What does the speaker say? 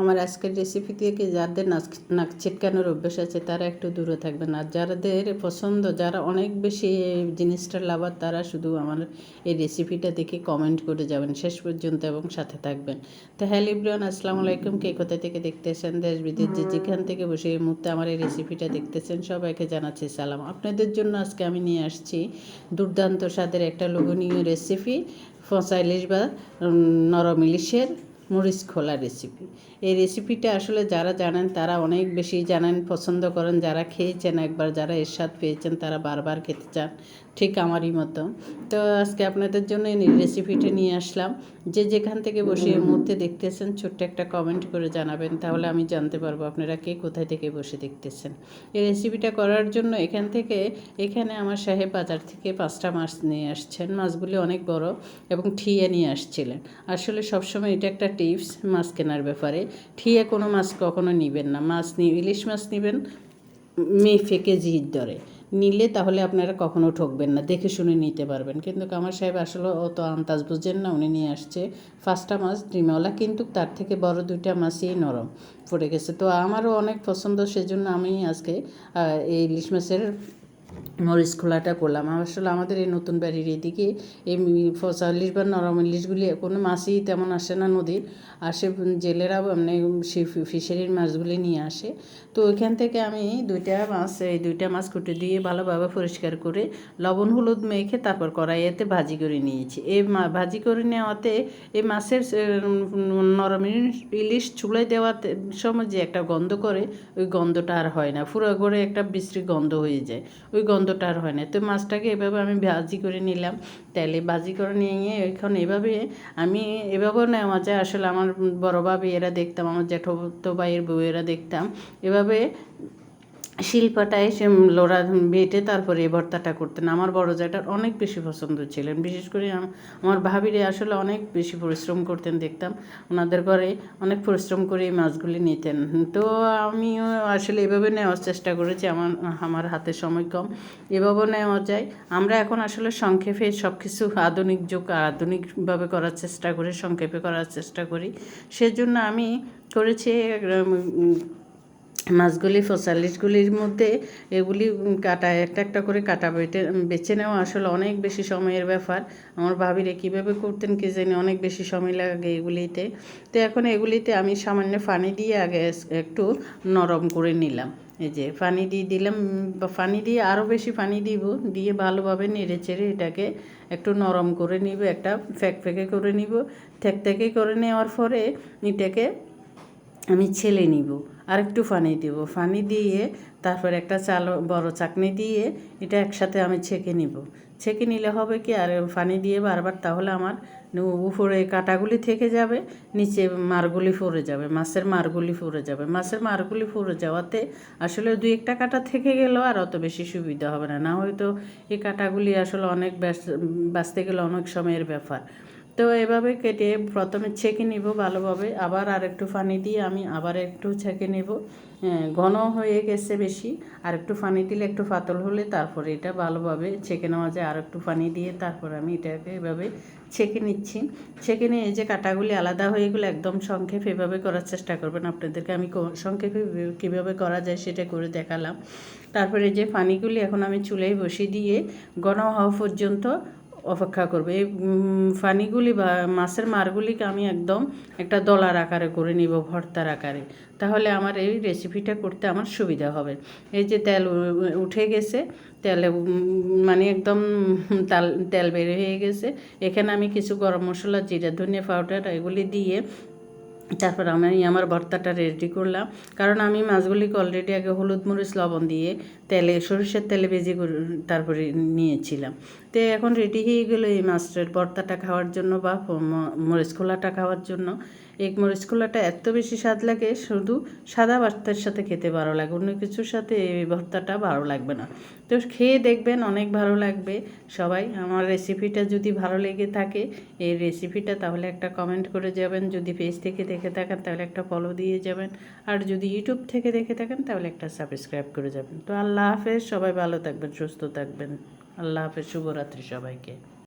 আমার আজকের রেসিপি থেকে যাদের নাক নাক ছিটকানোর অভ্যেস আছে, তারা একটু দূরে থাকবেন। আর যাদের পছন্দ, যারা অনেক বেশি এই জিনিসটার লাভার, তারা শুধু আমার এই রেসিপিটা দেখে কমেন্ট করে যাবেন শেষ পর্যন্ত এবং সাথে থাকবেন। তো হ্যালো আসসালামু আলাইকুম। কে কোথা থেকে দেখতেছেন? দেশ, বিদেশ, যে যেখান থেকে বসে এই মুহূর্তে আমার এই রেসিপিটা দেখতেছেন, সবাইকে জানাচ্ছি সালাম। আপনাদের জন্য আজকে আমি নিয়ে আসছি দুর্দান্ত স্বাদের একটা লোভনীয় রেসিপি ফসা ইলিশ বা নরম ইলিশের মরিচ খোলা রেসিপি এই রেসিপিটা আসলে যারা জানেন, তারা অনেক বেশি জানেন, পছন্দ করেন। যারা খেয়েছেন একবার, যারা এর স্বাদ পেয়েছেন, তারা বারবার খেতে চান, ঠিক আমারই মতো। তো আজকে আপনাদের জন্য এই রেসিপিটা নিয়ে আসলাম। যে যেখান থেকে বসে এই মুহূর্তে দেখতেছেন, ছোট্ট একটা কমেন্ট করে জানাবেন। তাহলে আমি জানতে পারব আপনারা কে কোথায় থেকে বসে দেখতেছেন। এই রেসিপিটা করার জন্য এখান থেকে, এখানে আমার সাহেব বাজার থেকে পাঁচটা মাছ নিয়ে আসছেন। মাছগুলি অনেক বড় এবং ঠিয়ে নিয়ে আসছিলেন। আসলে সবসময় এটা একটা টিপস মাছ কেনার ব্যাপারে। ঠিয়ে কোনো মাছ কখনো নেবেন না। মাছ ইলিশ মাছ নেবেন মেফে কেজির দরে নিলে তাহলে আপনারা কখনো ঠকবেন না, দেখে শুনে নিতে পারবেন। কিন্তু কামার সাহেব আসলে অত আন্দাজ বুঝেন না, উনি নিয়ে আসছে পাঁচটা মাছ ডিমওয়ালা কিন্তু তার থেকে বড় দুইটা মাছই নরম পড়ে গেছে। তো আমারও অনেক পছন্দ, সেজন্য আমি আজকে এই ইলিশ মাছের মরিচ খোলাটা করলাম। আসলে আমাদের এই নতুন বাড়ির এদিকে এই ফসা ইলিশ বা নরম ইলিশগুলি কোনো মাছই তেমন আসে না নদীর। আসে জেলেরা মানে ফিশারির মাছগুলি নিয়ে আসে। তো ওইখান থেকে আমি দুইটা মাছ, এই দুইটা মাছ কুটে দিয়ে ভালোভাবে পরিষ্কার করে লবণ, হলুদ মেখে তারপর কড়াইয়েতে ভাজি করে নিয়েছি। এই ভাজি করে নেওয়াতে এই মাছের নরম ইলিশ- চুলাই দেওয়াতে সময় যে একটা গন্ধ করে, ওই গন্ধটা আর হয় না। পুরো করে একটা বিশ্রী গন্ধ হয়ে যায়। ওই গন্ধটা আর হয় না। তো মাছটাকে এভাবে আমি ভাজি করে নিলাম, তেলে ভাজি করে নিয়ে এখন এভাবে আমি, এভাবেও নেওয়া যায় আসলে আমার বড় ভাবি এরা দেখতাম, আমার জ্যাঠো তো ভাইয়ের এরা দেখতাম। এভাবে শিল্পাটায় সে লোড়া বেটে তারপরে এই ভর্তাটা করতেন। আমার বড় জ্যাঠার অনেক বেশি পছন্দ ছিলেন। বিশেষ করে আম- আমার ভাবিরে আসলে অনেক বেশি পরিশ্রম করতেন দেখতাম। ওনাদের ঘরে অনেক পরিশ্রম করে এই মাছগুলি নিতেন। তো আমিও আসলে এভাবে নেওয়ার চেষ্টা করেছি। আমার আমার হাতে সময় কম। এভাবেও নেওয়া যায়। আমরা এখন আসলে সংক্ষেপে সব কিছু আধুনিক যুগ, আধুনিকভাবে করার চেষ্টা করি, সংক্ষেপে করার চেষ্টা করি। সেজন্য আমি করেছি মাছগুলি ফসালিশগুলির মধ্যে এগুলি কাটা, একটা একটা করে কাটা বেটে বেছে নেওয়া আসলে অনেক বেশি সময়ের ব্যাপার। আমার ভাবিরে কীভাবে করতেন কি জানি অনেক বেশি সময় লাগে এগুলিতে। তো এখন এগুলিতে আমি সামান্য পানি দিয়ে আগে একটু নরম করে নিলাম। এই যে পানি দিয়ে দিলাম বা পানি দিয়ে আরও বেশি পানি দিব, দিয়ে ভালোভাবে নেড়ে চেড়ে এটাকে একটু নরম করে নিব, একটা ফ্যাক ফ্যাকে করে নিব। থ্যাকে করে নেওয়ার পরে এটাকে আমি ছেলে নিব আর একটু পানি দিব। পানি দিয়ে তারপর একটা চাল, বড় চাকনি দিয়ে এটা একসাথে আমি ছেঁকে নিব। ছেঁকে নিলে হবে কি? আর পানি দিয়ে বারবার তাহলে আমার উপরে কাটাগুলি থেকে যাবে, নিচে মারগুলি পড়ে যাবে, মাছের মারগুলি পড়ে যাবে। মাছের মারগুলি পড়ে যাওয়াতে আসলে দুই একটা কাটা থেকে গেলেও আর অত বেশি সুবিধা হবে না। না হয়তো এই কাটাগুলি আসলে অনেক বাঁচতে গেলে অনেক সময়ের ব্যাপার। তো এভাবে কেটে প্রথমে ছেঁকে নিব ভালোভাবে। আবার আর একটু পানি দিয়ে আমি আবার একটু ছেঁকে নেব। ঘন হয়ে গেছে বেশি। আর একটু পানি দিলে একটু পাতল হলে তারপরে এটা ভালোভাবে ছেঁকে নেওয়া যায়। আর একটু পানি দিয়ে তারপর আমি এটাকে এভাবে ছেঁকে নিচ্ছি। ছেঁকে নিয়ে এই যে কাটাগুলি আলাদা হয়ে গেলে একদম সংক্ষেপ এভাবে করার চেষ্টা করবেন। আপনাদেরকে আমি সংক্ষেপে কীভাবে করা যায় সেটা করে দেখালাম। তারপরে যে পানিগুলি এখন আমি চুলায় বসিয়ে দিয়ে ঘন হওয়া পর্যন্ত অপেক্ষা করবে। এই ফানিগুলি বা মাছের মারগুলিকে আমি একদম একটা দলার আকারে করে নিব, ভর্তার আকারে। তাহলে আমার এই রেসিপিটা করতে আমার সুবিধা হবে। এই যে তেল উঠে গেছে, তেলে মানে একদম তাল, তেল বের হয়ে গেছে। এখানে আমি কিছু গরম মশলা, জিরা, ধনিয়া পাউডার, এগুলি দিয়ে তারপর আমি আমার ভর্তাটা রেডি করলাম। কারণ আমি মাছগুলিকে অলরেডি আগে হলুদ মরিচ, লবণ দিয়ে তেলে, সরিষার তেলে ভেজে তারপরে নিয়েছিলাম। তো এখন রেডি হয়ে গেলো এই মাছের ভর্তাটা খাওয়ার জন্য বা মরিচ খোলাটা খাওয়ার জন্য। এই মরিচ খোলাটা এত বেশি স্বাদ লাগে, শুধু সাদা ভর্তার সাথে খেতে ভালো লাগে, অন্য কিছুর সাথে এই ভর্তাটা ভালো লাগবে না। তো খেয়ে দেখবেন, অনেক ভালো লাগবে। সবাই, আমার রেসিপিটা যদি ভালো লেগে থাকে, এই রেসিপিটা তাহলে একটা কমেন্ট করে যাবেন, যদি পেজ থেকে দেখে থাকেন, তাহলে একটা ফলো দিয়ে যাবেন, আর যদি ইউটিউব থেকে দেখে থাকেন, তাহলে একটা সাবস্ক্রাইব করে যাবেন। তো আল্লাহ হাফেজ, সবাই ভালো থাকবেন, সুস্থ থাকবেন। আল্লাহ হাফেজ, শুভরাত্রি সবাইকে।